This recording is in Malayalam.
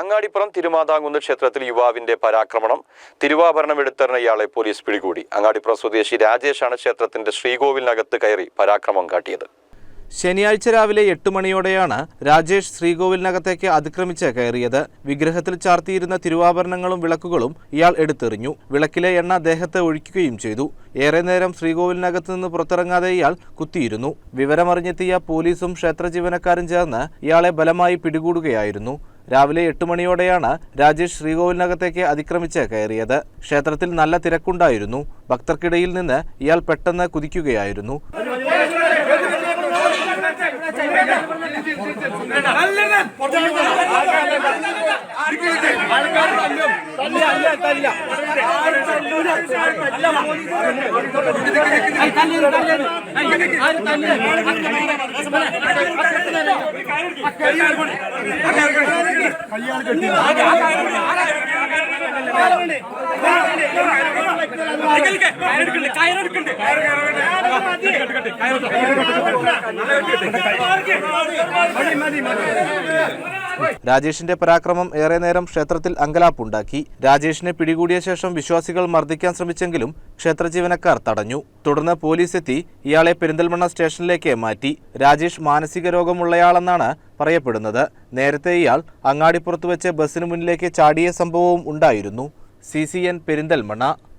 അങ്ങാടിപ്പുറം തിരുമാതാങ്കുന്ന് ക്ഷേത്രത്തിൽ യുവാവിന്റെ പരാക്രമണം. തിരുവാഭരണം എടുത്തെറിഞ്ഞ ഇയാളെ പോലീസ് പിടികൂടി. അങ്ങാടിപ്പുറം സ്വദേശി രാജേഷാണ് ക്ഷേത്രത്തിന്റെ ശ്രീകോവിലിനകത്ത് കയറി പരാക്രമം കാട്ടിയത്. ശനിയാഴ്ച രാവിലെ എട്ട് മണിയോടെയാണ് രാജേഷ് ശ്രീകോവിലിനകത്തേക്ക് അതിക്രമിച്ച് കയറിയത്. വിഗ്രഹത്തിൽ ചാർത്തിയിരുന്ന തിരുവാഭരണങ്ങളും വിളക്കുകളും ഇയാൾ എടുത്തെറിഞ്ഞു. വിളക്കിലെ എണ്ണ ദേഹത്ത് ഒഴിക്കുകയും ചെയ്തു. ഏറെ നേരം ശ്രീകോവിലിനകത്ത് നിന്ന് പുറത്തിറങ്ങാതെ ഇയാൾ കുത്തിയിരുന്നു. വിവരമറിഞ്ഞെത്തിയ പോലീസും ക്ഷേത്ര ജീവനക്കാരും ചേർന്ന് ഇയാളെ ബലമായി പിടികൂടുകയായിരുന്നു. രാവിലെ എട്ട് മണിയോടെയാണ് രാജേഷ് ശ്രീകോവിലിനകത്തേക്ക് അതിക്രമിച്ച് കയറിയത്. ക്ഷേത്രത്തിൽ നല്ല തിരക്കുണ്ടായിരുന്നു. ഭക്തർക്കിടയിൽ നിന്ന് ഇയാൾ പെട്ടെന്ന് കുതിക്കുകയായിരുന്നു. കയ്യാൾ കെട്ടി കയറെടുക്കണ്ട് കയറെടുക്കണ്ട് രാജേഷിന്റെ പരാക്രമം ഏറെ നേരം ക്ഷേത്രത്തിൽ അങ്കലാപ്പുണ്ടാക്കി. രാജേഷിനെ പിടികൂടിയ ശേഷം വിശ്വാസികൾ മർദ്ദിക്കാൻ ശ്രമിച്ചെങ്കിലും ക്ഷേത്ര ജീവനക്കാർ തടഞ്ഞു. തുടർന്ന് പോലീസ് എത്തി ഇയാളെ പെരിന്തൽമണ്ണ സ്റ്റേഷനിലേക്ക് മാറ്റി. രാജേഷ് മാനസിക രോഗമുള്ളയാളെന്നാണ് പറയപ്പെടുന്നത്. നേരത്തെ ഇയാൾ അങ്ങാടിപ്പുറത്ത് വെച്ച് ബസ്സിന് മുന്നിലേക്ക് ചാടിയ സംഭവവും ഉണ്ടായിരുന്നു. C C N Perinthalmanna